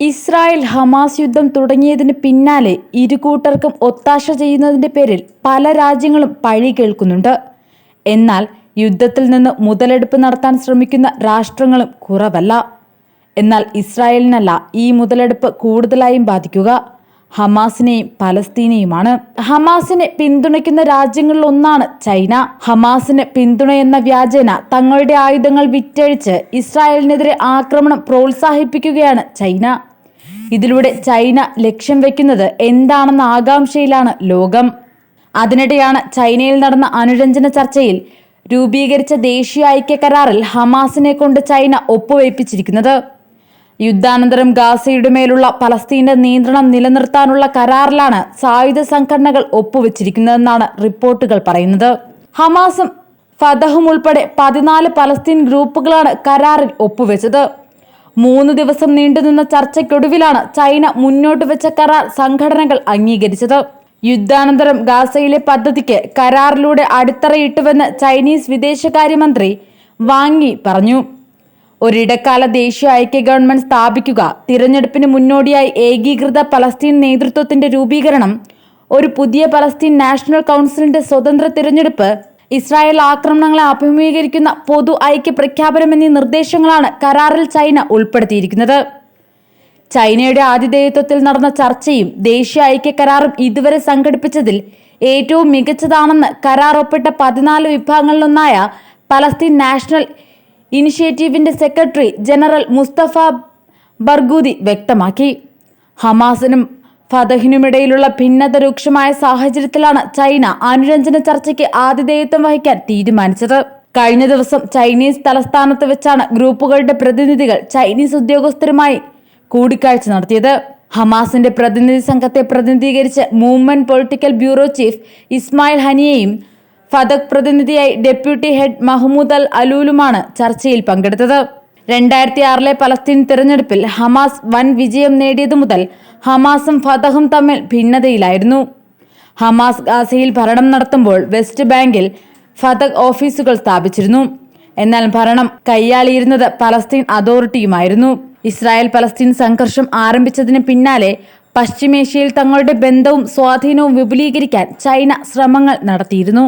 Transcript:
Israel Hamas യുദ്ധം തുടങ്ങിയതിന് പിന്നാലെ ഇരുകൂട്ടർക്കും ഒത്താശ ചെയ്യുന്നതിന്റെ പേരിൽ പല രാജ്യങ്ങളും പഴി കേൾക്കുന്നുണ്ട്. എന്നാൽ യുദ്ധത്തിൽ നിന്ന് മുതലെടുപ്പ് നടത്താൻ ശ്രമിക്കുന്ന രാഷ്ട്രങ്ങളും കുറവല്ല. എന്നാൽ ഇസ്രായേലിനല്ല ഈ മുതലെടുപ്പ് കൂടുതലായും ബാധിക്കുക. ഹമാസിനെയും പലസ്തീനെയുമാണ്. ഹമാസിനെ പിന്തുണയ്ക്കുന്ന രാജ്യങ്ങളിൽ ഒന്നാണ് ചൈന. ഹമാസിന് പിന്തുണയെന്ന വ്യാജേന തങ്ങളുടെ ആയുധങ്ങൾ വിറ്റഴിച്ച് ഇസ്രായേലിനെതിരെ ആക്രമണം പ്രോത്സാഹിപ്പിക്കുകയാണ് ചൈന. ഇതിലൂടെ ചൈന ലക്ഷ്യം വെക്കുന്നത് എന്താണെന്ന ആകാംക്ഷയിലാണ് ലോകം. അതിനിടെയാണ് ചൈനയിൽ നടന്ന അനുരഞ്ജന ചർച്ചയിൽ രൂപീകരിച്ച ദേശീയ ഐക്യ കരാറിൽ ഹമാസിനെ കൊണ്ട് ചൈന ഒപ്പുവയ്പ്പിച്ചിരിക്കുന്നത്. യുദ്ധാനന്തരം ഗാസയുടെ മേലുള്ള പലസ്തീന്റെ നിയന്ത്രണം നിലനിർത്താനുള്ള കരാറിലാണ് സായുധ സംഘടനകൾ ഒപ്പുവെച്ചിരിക്കുന്നതെന്നാണ് റിപ്പോർട്ടുകൾ പറയുന്നത്. ഹമാസും ഫതഹും ഉൾപ്പെടെ പതിനാല് പലസ്തീൻ ഗ്രൂപ്പുകളാണ് കരാറിൽ ഒപ്പുവെച്ചത്. മൂന്ന് ദിവസം നീണ്ടുനിന്ന ചർച്ചയ്ക്കൊടുവിലാണ് ചൈന മുന്നോട്ട് വെച്ച കരാർ സംഘടനകൾ അംഗീകരിച്ചത്. യുദ്ധാനന്തരം ഗാസയിലെ പദ്ധതിക്ക് കരാറിലൂടെ അടിത്തറയിട്ടുവെന്ന് ചൈനീസ് വിദേശകാര്യമന്ത്രി വാങ്ങി പറഞ്ഞു. ഒരിടക്കാല ദേശീയ ഐക്യ ഗവൺമെന്റ് സ്ഥാപിക്കുക തിരഞ്ഞെടുപ്പിന് മുന്നോടിയായി ഏകീകൃത പലസ്തീൻ നേതൃത്വത്തിന്റെ രൂപീകരണം ഒരു പുതിയ പലസ്തീൻ നാഷണൽ കൗൺസിലിന്റെ സ്വതന്ത്ര തിരഞ്ഞെടുപ്പ് ഇസ്രായേൽ ആക്രമണങ്ങളെ അഭിമുഖീകരിക്കുന്ന പൊതു ഐക്യ പ്രഖ്യാപനം എന്നീ നിർദ്ദേശങ്ങളാണ് കരാറിൽ ചൈന ഉൾപ്പെടുത്തിയിരിക്കുന്നത്. ചൈനയുടെ ആതിഥേയത്വത്തിൽ നടന്ന ചർച്ചയും ദേശീയ ഐക്യ കരാറും ഇതുവരെ സംഘടിപ്പിച്ചതിൽ ഏറ്റവും മികച്ചതാണെന്ന് കരാർ ഒപ്പിട്ട പതിനാല് വിഭാഗങ്ങളിലൊന്നായ പലസ്തീൻ നാഷണൽ ഇനിഷ്യേറ്റീവിന്റെ സെക്രട്ടറി ജനറൽ മുസ്തഫ ബർഗൂദി വ്യക്തമാക്കി. ഹമാസിനും ഫതഹിനുമിടയിലുള്ള ഭിന്നത രൂക്ഷമായ സാഹചര്യത്തിലാണ് ചൈന അനുരഞ്ജന ചർച്ചയ്ക്ക് ആതിഥേയത്വം വഹിക്കാൻ തീരുമാനിച്ചത്. കഴിഞ്ഞ ദിവസം ചൈനീസ് തലസ്ഥാനത്ത് വെച്ചാണ് ഗ്രൂപ്പുകളുടെ പ്രതിനിധികൾ ചൈനീസ് ഉദ്യോഗസ്ഥരുമായി കൂടിക്കാഴ്ച നടത്തിയത്. ഹമാസിന്റെ പ്രതിനിധി സംഘത്തെ പ്രതിനിധീകരിച്ച് movement political bureau chief Ismail ഹനിയയും Fatah പ്രതിനിധിയായി ഡെപ്യൂട്ടി ഹെഡ് മഹ്മൂദ് അൽ അലൂലുമാണ് ചർച്ചയിൽ പങ്കെടുത്തത്. രണ്ടായിരത്തി ആറിലെ പലസ്തീൻ തിരഞ്ഞെടുപ്പിൽ ഹമാസ് വൻ വിജയം നേടിയതു മുതൽ ഹമാസും ഫതഹും തമ്മിൽ ഭിന്നതയിലായിരുന്നു. ഹമാസ് ഗാസയിൽ ഭരണം നടത്തുമ്പോൾ വെസ്റ്റ് ബാങ്കിൽ ഫതഹ് ഓഫീസുകൾ സ്ഥാപിച്ചിരുന്നു. എന്നാൽ ഭരണം കൈയാളിയിരുന്നത് പലസ്തീൻ അതോറിറ്റിയുമായിരുന്നു. ഇസ്രായേൽ പലസ്തീൻ സംഘർഷം ആരംഭിച്ചതിന് പിന്നാലെ പശ്ചിമേഷ്യയിൽ തങ്ങളുടെ ബന്ധവും സ്വാധീനവും വിപുലീകരിക്കാൻ ചൈന ശ്രമങ്ങൾ നടത്തിയിരുന്നു.